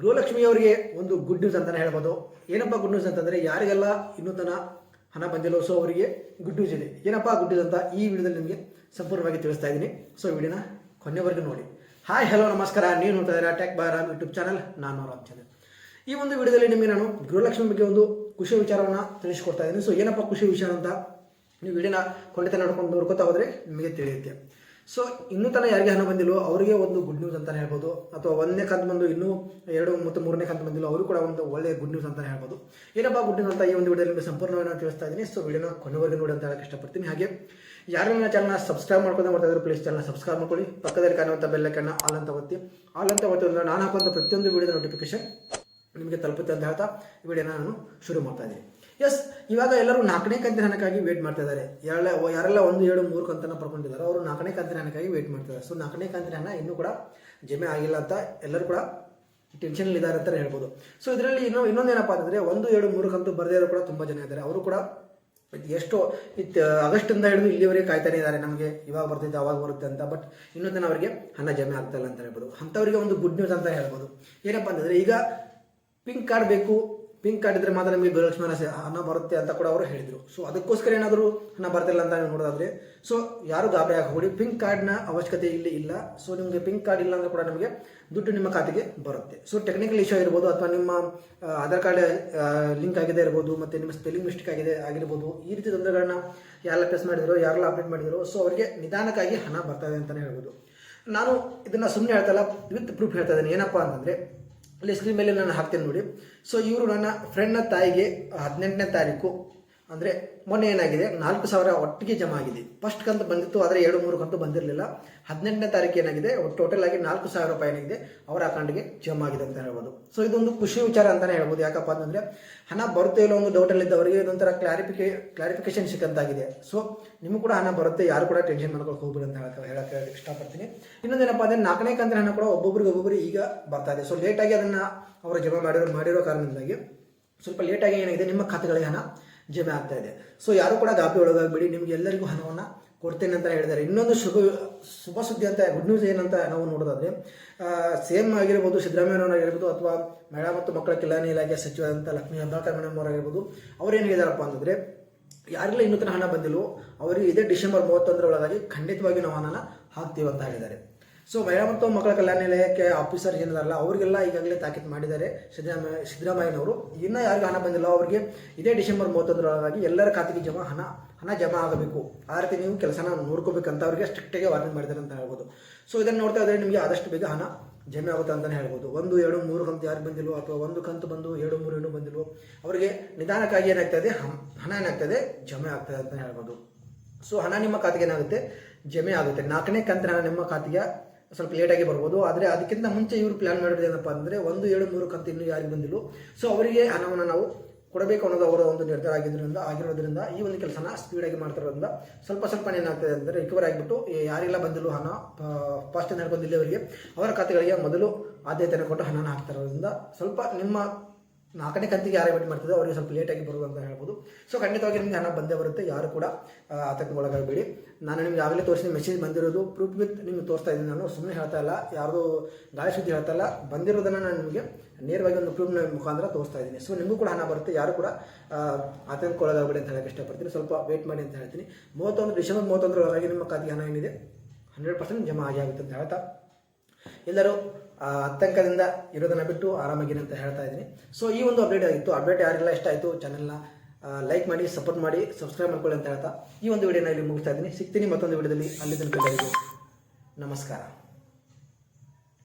ಗೃಹಲಕ್ಷ್ಮಿ ಅವರಿಗೆ ಒಂದು good news ಅಂತಲೇ ಹೇಳ್ಬೋದು. ಏನಪ್ಪ ಗುಡ್ ನ್ಯೂಸ್ ಅಂತಂದರೆ ಯಾರಿಗೆಲ್ಲ ಇನ್ನೂ ತನ ಹಣ ಬಂದಿಲ್ಲ ಸೊ ಅವರಿಗೆ ಗುಡ್ ನ್ಯೂಸ್ ಇದೆ. ಏನಪ್ಪ ಗುಡ್ ನ್ಯೂಸ್ ಅಂತ ಈ ವಿಡಿಯೋದಲ್ಲಿ ನಿಮಗೆ ಸಂಪೂರ್ಣವಾಗಿ ತಿಳಿಸ್ತಾ ಇದ್ದೀನಿ. ಸೊ ವಿಡಿಯೋನ ಕೊನೆವರೆಗೂ ನೋಡಿ. ಹಾಯ್ ಹಲೋ ನಮಸ್ಕಾರ. ನೀವು ನೋಡ್ತಾ ಇದ್ದೀರಾ ಟೆಕ್ ಬಾರ್ ಯೂಟ್ಯೂಬ್ ಚಾನಲ್ ನಾನು ರಾಮ್ ಚಾನಲ್ ಈ ಒಂದು ವಿಡಿಯೋದಲ್ಲಿ ನಿಮಗೆ ನಾನು ಗೃಹಲಕ್ಷ್ಮಿ ಬಗ್ಗೆ ಒಂದು ಖುಷಿ ವಿಚಾರವನ್ನು ತಿಳಿಸ್ಕೊಡ್ತಾ ಇದ್ದೀನಿ. ಸೊ ಏನಪ್ಪ ಖುಷಿ ವಿಚಾರ ಅಂತ ನೀವು ವಿಡಿಯೋನ ಖಂಡಿತ ನೋಡ್ಕೊಂಡು ನೋಡ್ಕೊತಾ ಹೋದರೆ ನಿಮಗೆ ತಿಳಿಯುತ್ತೆ. ಸೊ ಇನ್ನೂ ತನಕ ಯಾರಿಗೆ ಹಣ ಬಂದಿಲ್ಲೋ ಅವರಿಗೆ ಒಂದು ಗುಡ್ ನ್ಯೂಸ್ ಅಂತಲೇ ಹೇಳ್ಬೋದು. ಅಥವಾ ಒಂದನೇ ಕಂತು ಬಂದು ಇನ್ನೂ ಎರಡು ಮತ್ತು ಮೂರನೇ ಕಂತು ಬಂದಿಲ್ಲ ಅವರು ಕೂಡ ಒಂದು ಒಳ್ಳೆಯ ಗುಡ್ ನ್ಯೂಸ್ ಅಂತಲೇ ಹೇಳ್ಬೋದು. ಏನಪ್ಪ ಗುಡ್ ನ್ಯೂಸ್ ಅಂತ ಈ ಒಂದು ವಿಡಿಯೋ ನಿಮಗೆ ಸಂಪೂರ್ಣವಾಗಿ ನಾನು ತಿಳಿಸ್ತಾ ಇದ್ದೀನಿ. ಸೊ ವಿಡಿಯೋನ ಕೊನೆವರೆಗೂ ನೋಡಿ ಅಂತ ಹೇಳಕ್ಕೆ ಇಷ್ಟಪಡ್ತೀನಿ. ಹಾಗೆ, ಯಾರು ನನ್ನ ಚಾನಲ್ನ ಸಬ್ಸ್ಕ್ರೈಬ್ ಮಾಡ್ಕೊಂಡು ಮಾಡ್ತಾ ಇದ್ರೆ ಪ್ಲೀಸ್ ಚಾನಲ್ ಸಬ್ಸ್ಕ್ರೈಬ್ ಮಾಡ್ಕೊಳ್ಳಿ. ಪಕ್ಕದಲ್ಲಿ ಕಾಣುವಂಥ ಬೆಲ್ಲ ಆಲ್ ಅಂತ ಒತ್ತಿ. ಆಲ್ ಅಂತ ಅಂದರೆ ನಾನು ಹಾಕುವಂಥ ಪ್ರತಿಯೊಂದು ವಿಡಿಯೋದ ನೋಟಿಫಿಕೇಶನ್ ನಿಮಗೆ ತಲುಪುತ್ತೆ ಅಂತ ಹೇಳ್ತಾ ವಿಡಿಯೋನ ನಾನು ಶುರು ಮಾಡ್ತಾ ಇದ್ದೀನಿ. ಎಸ್ ಇವಾಗ ಎಲ್ಲರೂ ನಾಲ್ಕನೇ ಕಂತಿನ ಹಣಕ್ಕಾಗಿ ವೇಟ್ ಮಾಡ್ತಾ ಇದ್ದಾರೆ. ಯಾರೆಲ್ಲ ಯಾರೆಲ್ಲ ಒಂದು ಏಳು ಮೂರು ಕಂತನ ಪಡ್ಕೊಂಡಿದ್ದಾರೆ. ಅವರು ನಾಲ್ಕನೇ ಕಂತಿನ ಹಣಕ್ಕಾಗಿ ವೇಟ್ ಮಾಡ್ತಿದ್ದಾರೆ ಸೊ ನಾಲ್ಕನೇ ಕಂತಿನ ಹಣ ಇನ್ನೂ ಕೂಡ ಜಮೆ ಆಗಿಲ್ಲ ಅಂತ ಎಲ್ಲರೂ ಕೂಡ ಟೆನ್ಷನ್ ಇದ್ದಾರೆ ಅಂತ ಹೇಳ್ಬೋದು. ಸೊ ಇದರಲ್ಲಿ ಇನ್ನೂ, ಇನ್ನೊಂದೇನಪ್ಪ ಅಂತಂದ್ರೆ ಒಂದು ಏಳು ಮೂರು ಕಂತು ಬರದೇ ಇರೋ ಕೂಡ ತುಂಬ ಜನ ಇದ್ದಾರೆ. ಅವರು ಕೂಡ ಎಷ್ಟು, ಇತ್ತು ಆಗಸ್ಟಿಂದ ಹಿಡಿದು ಇಲ್ಲಿವರೆಗೆ ಕಾಯ್ತಾನೆ ಇದ್ದಾರೆ. ನಮಗೆ ಇವಾಗ ಬರ್ತಿದ್ದೆ ಅವಾಗ ಬರುತ್ತೆ ಅಂತ. ಬಟ್ ಇನ್ನೂ ಅವರಿಗೆ ಹಣ ಜಮೆ ಆಗ್ತಾ ಇಲ್ಲ ಅಂತ ಹೇಳ್ಬೋದು. ಅಂಥವರಿಗೆ ಒಂದು ಗುಡ್ ನ್ಯೂಸ್ ಅಂತ ಹೇಳ್ಬೋದು. ಏನಪ್ಪ ಅಂತಂದ್ರೆ ಈಗ ಪಿಂಕ್ ಕಾರ್ಡ್ ಬೇಕು ಪಿಂಕ್ ಕಾರ್ಡ್ ಮಾತ್ರ ನಿಮಗೆ ಗೃಹಲಕ್ಷ್ಮಿ ಹಣ ಹಣ ಬರುತ್ತೆ ಅಂತ ಕೂಡ ಅವರು ಹೇಳಿದರು. ಸೊ ಅದಕ್ಕೋಸ್ಕರ ಏನಾದರೂ ಹಣ ಬರ್ತಿಲ್ಲ ಅಂತ ನೀವು ನೋಡೋದಾದ್ರೆ ಸೊ ಯಾರು ಗಾಬರಿ ಆಗಬಹುದು ಪಿಂಕ್ ಕಾರ್ಡ್ನ ಅವಶ್ಯಕತೆ ಇಲ್ಲಿ ಇಲ್ಲ. ಸೊ ನಿಮಗೆ ಪಿಂಕ್ ಕಾರ್ಡ್ ಇಲ್ಲ ಅಂದ್ರೆ ಕೂಡ ನಿಮಗೆ ದುಡ್ಡು ನಿಮ್ಮ ಖಾತೆಗೆ ಬರುತ್ತೆ. ಸೊ ಟೆಕ್ನಿಕಲ್ ಇಶ್ಯೂ ಆಗಿರ್ಬೋದು ಅಥವಾ ನಿಮ್ಮ ಆಧಾರ್ ಕಾರ್ಡ್ ಲಿಂಕ್ ಆಗಿದೆ ಇರ್ಬೋದು, ಮತ್ತು ನಿಮ್ಮ ಸ್ಪೆಲ್ಲಿಂಗ್ ಮಿಸ್ಟೇಕ್ ಆಗಿದೆ ಆಗಿರ್ಬೋದು, ಈ ರೀತಿ ತೊಂದರೆಗಳನ್ನ ಯಾರೆಲ್ಲ ಪ್ರೆಸ್ ಮಾಡಿದ್ರು, ಯಾರೆಲ್ಲ ಅಪ್ಡೇಟ್ ಮಾಡಿದ್ರು ಸೊ ಅವರಿಗೆ ನಿಧಾನಕ್ಕಾಗಿ ಹಣ ಬರ್ತದೆ ಅಂತಲೇ ಹೇಳ್ಬೋದು. ನಾನು ಇದನ್ನು ಸುಮ್ಮನೆ ಹೇಳ್ತಲ್ಲ ವಿತ್ ಪ್ರೂಫ್ ಹೇಳ್ತಾ ಇದ್ದೀನಿ. ಏನಪ್ಪ ಅಂತಂದರೆ ಅಲ್ಲಿ ಸ್ಕ್ರೀನ್ ಮೇಲೆ ನಾನು ಹಾಕ್ತೇನೆ ನೋಡಿ. ಸೊ ಇವರು ನನ್ನ ಫ್ರೆಂಡ್ನ ತಾಯಿಗೆ ಹದಿನೆಂಟನೇ ತಾರೀಕು ಅಂದರೆ ಮೊನ್ನೆ ಏನಾಗಿದೆ? ನಾಲ್ಕು ಸಾವಿರ ಒಟ್ಟಿಗೆ ಜಮಾ ಆಗಿದೆ. ಫಸ್ಟ್ ಕಂತು ಬಂದಿತ್ತು, ಆದರೆ ಎರಡು ಮೂರು ಕಂತು ಬಂದಿರಲಿಲ್ಲ. ಹದಿನೆಂಟನೇ ತಾರೀಕು ಏನಾಗಿದೆ? ಟೋಟಲ್ ಆಗಿ ನಾಲ್ಕು ಸಾವಿರ ರೂಪಾಯಿ ಏನಾಗಿದೆ? ಅವರ ಅಕೌಂಟ್ಗೆ ಜಮಾ ಆಗಿದೆ ಅಂತ ಹೇಳ್ಬೋದು. ಸೊ ಇದೊಂದು ಖುಷಿ ವಿಚಾರ ಅಂತಲೇ ಹೇಳ್ಬೋದು. ಯಾಕಪ್ಪ ಅಂತಂದರೆ, ಹಣ ಬರುತ್ತೆ ಇಲ್ಲ ಒಂದು ಡೌಟಲ್ಲಿದ್ದವರಿಗೆ ಇದೊಂಥರ ಕ್ಲಾರಿಫಿಕೇ ಕ್ಲಾರಿಫಿಕೇಶನ್ ಸಿಕ್ಕಂತಾಗಿದೆ. ಸೊ ನಿಮಗೂ ಕೂಡ ಹಣ ಬರುತ್ತೆ. ಯಾರು ಕೂಡ ಟೆನ್ಷನ್ ಮಾಡ್ಕೊಂಡು ಹೋಗ್ಬಿಡಿ ಅಂತ ಹೇಳಕ್ಕೆ ಹೇಳಕ್ಕೆ ಇಷ್ಟಪಡ್ತೀನಿ. ಇನ್ನೊಂದೇನಪ್ಪ ಅಂದರೆ, ನಾಲ್ಕನೇ ಕಂತಿನ ಹಣ ಕೂಡ ಒಬ್ಬೊಬ್ಬರಿಗೆ ಈಗ ಬರ್ತಾ ಇದೆ. ಸೊ ಲೇಟಾಗಿ ಅದನ್ನು ಅವರು ಜಮಾ ಮಾಡಿರೋ ಮಾಡಿರೋ ಕಾರಣದಿಂದಾಗಿ ಸ್ವಲ್ಪ ಲೇಟಾಗಿ ಏನಾಗಿದೆ? ನಿಮ್ಮ ಖಾತೆಗಳಿಗೆ ಹಣ ಜಮೆ ಆಗ್ತಾ ಇದೆ. ಸೊ ಯಾರು ಕೂಡ ಗಾಬರಿ ಒಳಗಾಗಬೇಡಿ ನಿಮ್ಗೆ ಎಲ್ಲರಿಗೂ ಹಣವನ್ನು ಕೊಡ್ತೇನೆ ಅಂತ ಹೇಳಿದ್ದಾರೆ. ಇನ್ನೊಂದು ಶುಭ ಶುಭ ಸುದ್ದಿ ಅಂತ ಗುಡ್ ನ್ಯೂಸ್ ಏನಂತ ನಾವು ನೋಡೋದಾದ್ರೆ ಸೇಮ್ ಆಗಿರ್ಬೋದು ಸಿದ್ದರಾಮಯ್ಯನವರಾಗಿರ್ಬೋದು ಅಥವಾ ಮಹಿಳಾ ಮತ್ತು ಮಕ್ಕಳ ಕಲ್ಯಾಣ ಇಲಾಖೆ ಸಚಿವರಾದಂಥ ಲಕ್ಷ್ಮೀ ಹೆಬ್ಬಾಳ್ಕರ್ ಮೇಡಮ್ ಅವರಾಗಿರ್ಬೋದು ಅವ್ರು ಏನು ಹೇಳಿದಾರಪ್ಪ ಅಂತಂದರೆ, ಯಾರೆಲ್ಲ ಇನ್ನೂ ಹಣ ಬಂದಿಲ್ಲವೋ ಅವರಿಗೆ ಇದೇ ಡಿಸೆಂಬರ್ ಮೂವತ್ತೊಂದರ ಒಳಗಾಗಿ ಖಂಡಿತವಾಗಿ ನಾವು ಹಣನ ಹಾಕ್ತೀವಿ ಅಂತ ಹೇಳಿದ್ದಾರೆ. ಸೊ ಮಹಿಳಾ ಮತ್ತು ಮಕ್ಕಳ ಕಲ್ಯಾಣ ನಿಲಯಕ್ಕೆ ಆಫೀಸರ್ ಏನಿದಾರಲ್ಲ, ಅವರಿಗೆಲ್ಲ ಈಗಾಗಲೇ ತಾಕೀತು ಮಾಡಿದ್ದಾರೆ ಸಿದ್ದರಾಮಯ್ಯ ಸಿದ್ದರಾಮಯ್ಯನವರು. ಇನ್ನೂ ಯಾರಿಗೂ ಹಣ ಬಂದಿಲ್ಲ, ಅವರಿಗೆ ಇದೇ ಡಿಸೆಂಬರ್ ಮೂವತ್ತೊಂದರೊಳಗಾಗಿ ಎಲ್ಲರ ಖಾತೆಗೆ ಜಮಾ ಹಣ ಹಣ ಜಮಾ ಆಗಬೇಕು. ಆ ರೀತಿ ನೀವು ಕೆಲಸನ ನೋಡ್ಕೋಬೇಕಂತ ಅವರಿಗೆ ಸ್ಟ್ರಿಕ್ಟಾಗಿ ವಾರ್ನಿಂಗ್ ಮಾಡಿದ್ದಾರೆ ಅಂತ ಹೇಳ್ಬೋದು. ಸೊ ಇದನ್ನು ನೋಡ್ತಾ ಇದ್ದರೆ ನಿಮಗೆ ಆದಷ್ಟು ಬೇಗ ಹಣ ಜಮೆ ಆಗುತ್ತೆ ಅಂತಲೇ ಹೇಳ್ಬೋದು. ಒಂದು, ಎರಡು, ಮೂರು ಕಂತು ಯಾರು ಬಂದಿಲ್ವೋ ಅಥವಾ ಒಂದು ಕಂತು ಬಂದು ಎರಡು, ಮೂರು ಏನು ಬಂದಿಲ್ವೋ, ಅವರಿಗೆ ನಿಧಾನಕ್ಕಾಗಿ ಏನಾಗ್ತದೆ ಹಣ ಏನಾಗ್ತದೆ, ಜಮೆ ಆಗ್ತದೆ ಅಂತ ಹೇಳ್ಬೋದು. ಸೊ ಹಣ ನಿಮ್ಮ ಖಾತೆಗೆ ಏನಾಗುತ್ತೆ? ಜಮೆ ಆಗುತ್ತೆ. ನಾಲ್ಕನೇ ಕಂತಿನ ಹಣ ನಿಮ್ಮ ಖಾತೆಗೆ ಸ್ವಲ್ಪ ಲೇಟಾಗಿ ಬರ್ಬೋದು. ಆದರೆ ಅದಕ್ಕಿಂತ ಮುಂಚೆ ಇವರು ಪ್ಲಾನ್ ಮಾಡಿರೋದು ಏನಪ್ಪ ಅಂದರೆ ಒಂದು ಏಳು ಮೂರು ಕಂತು ಇನ್ನೂ ಯಾರಿಗೆ ಬಂದಿಲ್ಲ. ಸೊ ಅವರಿಗೆ ಹಣವನ್ನು ನಾವು ಕೊಡಬೇಕು ಅನ್ನೋದು ಅವರ ಒಂದು ನಿರ್ಧಾರ ಆಗಿದ್ದರಿಂದ ಆಗಿರೋದ್ರಿಂದ ಈ ಒಂದು ಕೆಲಸನ ಸ್ಪೀಡಾಗಿ ಮಾಡ್ತಿರೋದ್ರಿಂದ ಸ್ವಲ್ಪ ಸ್ವಲ್ಪ ಏನಾಗ್ತದೆ ಅಂದರೆ ರಿಕವರ್ ಆಗಿಬಿಟ್ಟು ಯಾರಿಗೆಲ್ಲ ಬಂದಿಲ್ಲ ಹಣ ಫಸ್ಟ್ ಬಂದಿಲ್ಲ ಅವರಿಗೆ ಅವರ ಖಾತೆಗಳಿಗೆ ಮೊದಲು ಆದ್ಯತೆಯನ್ನು ಕೊಟ್ಟು ಹಣನ ಹಾಕ್ತಿರೋದ್ರಿಂದ ಸ್ವಲ್ಪ ನಿಮ್ಮ ನಾಲ್ಕನೇ ಕಂತಿಗೆ ಯಾರು ವೇಟ್ ಮಾಡ್ತಿದ್ದೆ ಅವರಿಗೆ ಸ್ವಲ್ಪ ಲೇಟಾಗಿ ಬರೋದು ಅಂತ ಹೇಳ್ಬೋದು. ಸೊ ಖಂಡಿತವಾಗಿ ನಿಮಗೆ ಹಣ ಬಂದೇ ಬರುತ್ತೆ. ಯಾರು ಕೂಡ ಆ, ಆತಂಕಗೊಳಗಾಗಬೇಡಿ ನಾನು ನಿಮ್ಗೆ ಆಗಲೇ ತೋರಿಸಿದ ಮೆಸೇಜ್ ಬಂದಿರೋದು ಪ್ರೂಫ್ ವಿತ್ ನಿಮ್ಗೆ ತೋರಿಸ್ತಾ ಇದ್ದೀನಿ ನಾನು. ಸುಮ್ಮನೆ ಹೇಳ್ತಾ ಇಲ್ಲ. ಯಾರ್ದು ಗಾಳಿ ಸುದ್ದಿ ಹೇಳ್ತಾ ಇಲ್ಲ. ಬಂದಿರೋದನ್ನು ನಾನು ನಿಮಗೆ ನೇರವಾಗಿ ಒಂದು ಪ್ರೂಫ್ನ ಮುಖಾಂತರ ತೋರಿಸ್ತಾ ಇದ್ದೀನಿ. ಸೊ ನಿಮಗೂ ಕೂಡ ಹಣ ಬರುತ್ತೆ. ಯಾರು ಕೂಡ ಆತಂಕ ಆತಂಕಗೊಳಗಾಗಬೇಡಿ ಅಂತ ಹೇಳಕ್ಕೆ ಇಷ್ಟಪಡ್ತೀನಿ. ಸ್ವಲ್ಪ ವೇಟ್ ಮಾಡಿ ಅಂತ ಹೇಳ್ತೀನಿ. ಮೂವತ್ತೊಂದು ಡಿಸೆಂಬರ್ ಮೂವತ್ತೊಂದರೊಳಗಾಗಿ ನಿಮ್ಮ ಖಾತೆಗೆ ಹಣ ಏನಿದೆ? ಹಂಡ್ರೆಡ್ ಪರ್ಸೆಂಟ್ ಜಮಾ ಆಗಿ ಆಗುತ್ತೆ ಅಂತ ಹೇಳ್ತಾ. ಎಲ್ಲರೂ ಆತಂಕದಿಂದ ಇರೋದನ್ನ ಬಿಟ್ಟು ಆರಾಮಾಗಿರಿ ಅಂತ ಹೇಳ್ತಾ ಇದ್ದೀನಿ. ಸೊ ಈ ಒಂದು ಅಪ್ಡೇಟ್ ಆಗಿತ್ತು. ಅಪ್ಡೇಟ್ ಯಾರಿಗೆಲ್ಲ ಇಷ್ಟ ಆಯಿತು ಚಾನಲ್ನ ಲೈಕ್ ಮಾಡಿ ಸಪೋರ್ಟ್ ಮಾಡಿ ಸಬ್ಸ್ಕ್ರೈಬ್ ಮಾಡ್ಕೊಳ್ಳಿ ಅಂತ ಹೇಳ್ತಾ ಈ ಒಂದು ವಿಡಿಯೋನ ಇಲ್ಲಿ ಮುಗಿಸ್ತಾ ಇದ್ದೀನಿ. ಸಿಗ್ತೀನಿ ಮತ್ತೊಂದು ವಿಡಿಯೋದಲ್ಲಿ ಅಲ್ಲಿ ತನಕ ನಮಸ್ಕಾರ.